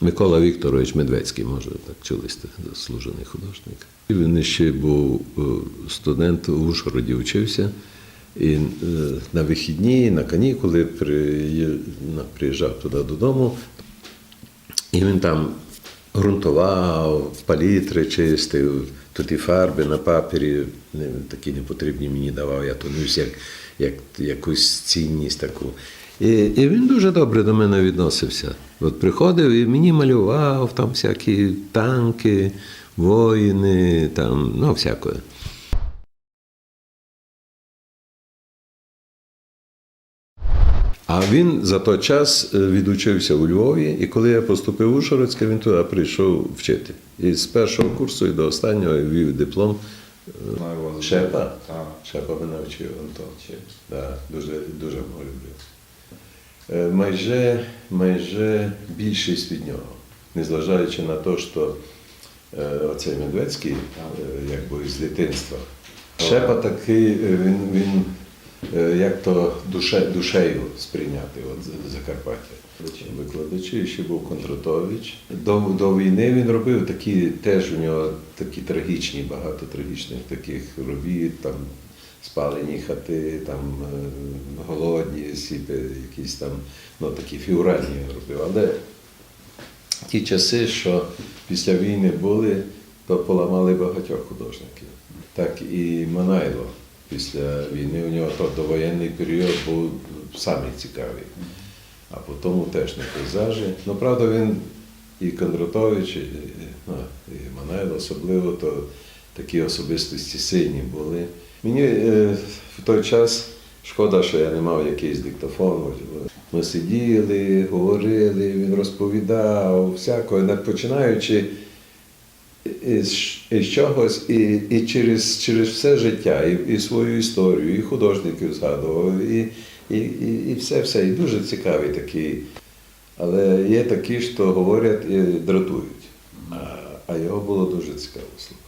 Микола Вікторович Медведський, може, так чулись, заслужений художник. Він ще був е, студент в Ужгороді вчився. І е, на вихідні, на канікули приїжджав туди додому. І він там ґрунтував, палітри чистив, тут і фарби на папері такі непотрібні мені давав, я то як, як якусь цінність таку. І, і він дуже добре до мене відносився. От приходив і мені малював там всякі танки, воїни, там, ну, всякое. А він за той час е, відучився у Львові, і коли я поступив у Ужгородське, він туди прийшов вчити. І з першого курсу і до останнього вів диплом. Шепа? Шепа мене вчив Антон. Да, дуже, дуже його люблю. Е, Майже, майже більшість від нього. Незважаючи на те, що е, оцей Медведський, е, якби з дитинства. Шепа такий, він, він як то душе, душею сприйняти от, Закарпаття. Викладачі ще був Кондратович. До, до війни він робив такі, теж у нього такі трагічні, багато трагічних таких робіт, там спалені хати, там е, голодні, сіпи, якісь там, ну такі фігуральні робив. Але ті часи, що після війни були, то поламали багатьох художників. Так і Манайло після війни у нього то довоєнний період був самий цікавий. А потім теж не пейзажі. Ну, правда, він і Кондратович, і, ну, і Манайло особливо, то такі особистості сильні були. Мені е, в той час шкода, що я не мав якийсь диктофон. Ми сиділи, говорили, він розповідав, всякого, починаючи із чогось і, і через, через все життя, і, і свою історію, і художників згадував, і, і, і, і все, все. І дуже цікавий такий. Але є такі, що говорять і дратують. А, а його було дуже цікаво слухати.